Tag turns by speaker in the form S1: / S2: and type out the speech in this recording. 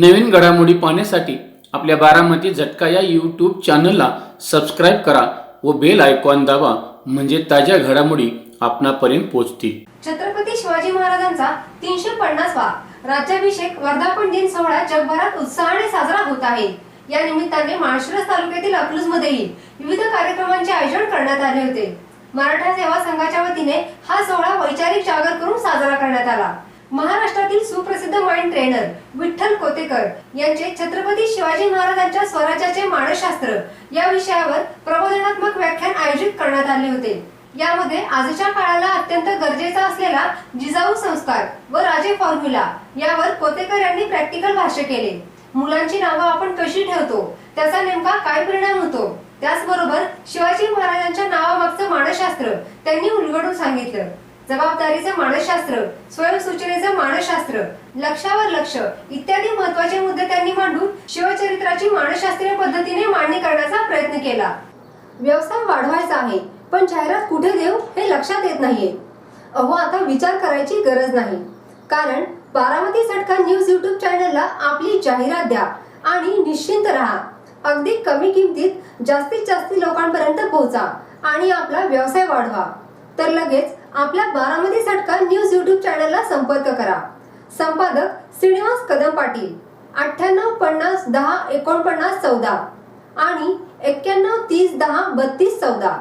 S1: नवीन घडामोडी पाहण्यासाठी आपल्या बारामती झटका या यूट्यूब चॅनलला सबस्क्राईब करा व बेल आयकॉन दाबा म्हणजे ताज्या घडामोडी आपणापर्यंत पोहोचतील.
S2: छत्रपती शिवाजी महाराजांचा तीनशे पन्नासवा राज्याभिषेक वर्धापन दिन सोहळा जगभरात उत्साहाने साजरा होत आहे. या निमित्ताने माळशिरस तालुक्यातील अकलूज मध्येही विविध कार्यक्रमांचे आयोजन करण्यात आले होते. मराठा सेवा संघाच्या वतीने हा सोहळा वैचारिक जागर करून साजरा करण्यात आला. महाराष्ट्रातील सुप्रसिद्ध माइंड ट्रेनर विठ्ठल कोतेकर यांचे छत्रपती शिवाजी महाराजांच्या स्वराज्याचे मानसशास्त्र या विषयावर प्रबोधनात्मक व्याख्यान आयोजित करण्यात आले होते. यामध्ये आजच्या काळाला अत्यंत गरजेचा असलेला जिजाऊ संस्कार व राजे फॉर्म्युला यावर कोतेकर यांनी प्रॅक्टिकल भाष्य केले. मुलांची नावं आपण कशी ठेवतो? त्याचा नेमका काय परिणाम होतो? त्याचबरोबर शिवाजी महाराजांच्या नावामागचं मानसशास्त्र त्यांनी उलगडून सांगितलं. जबाबदारीचं मानसशास्त्र स्वयंसूचनेचं मानसशास्त्र लक्षावर लक्ष इत्यादी महत्त्वाचे मुद्दे त्यांनी मांडून शिवचरित्राची मानसशास्त्रीय पद्धतीने मांडणी करण्याचा प्रयत्न केला. व्यवसाय वाढवायचा आहे पण जाहिरात कुठे देऊ हे लक्षात येत नाहीये. अहो आता विचार करायची गरज नाही. कारण बारामती सटका न्यूज युट्यूब चॅनलला आपली जाहिरात द्या आणि निश्चिंत राहा. अगदी कमी किमतीत जास्तीत जास्त लोकांपर्यंत पोहोचा आणि आपला व्यवसाय वाढवा. तर लगेच आपल्या बारामती सटका न्यूज युट्यूब चॅनलला संपर्क करा. संपादक श्रीनिवास कदम पाटील अठ्ठ्याण्णव पन्नास दहा एकोणपन्नास चौदा आणि एक्क्याण्णव तीस दहा बत्तीस चौदा.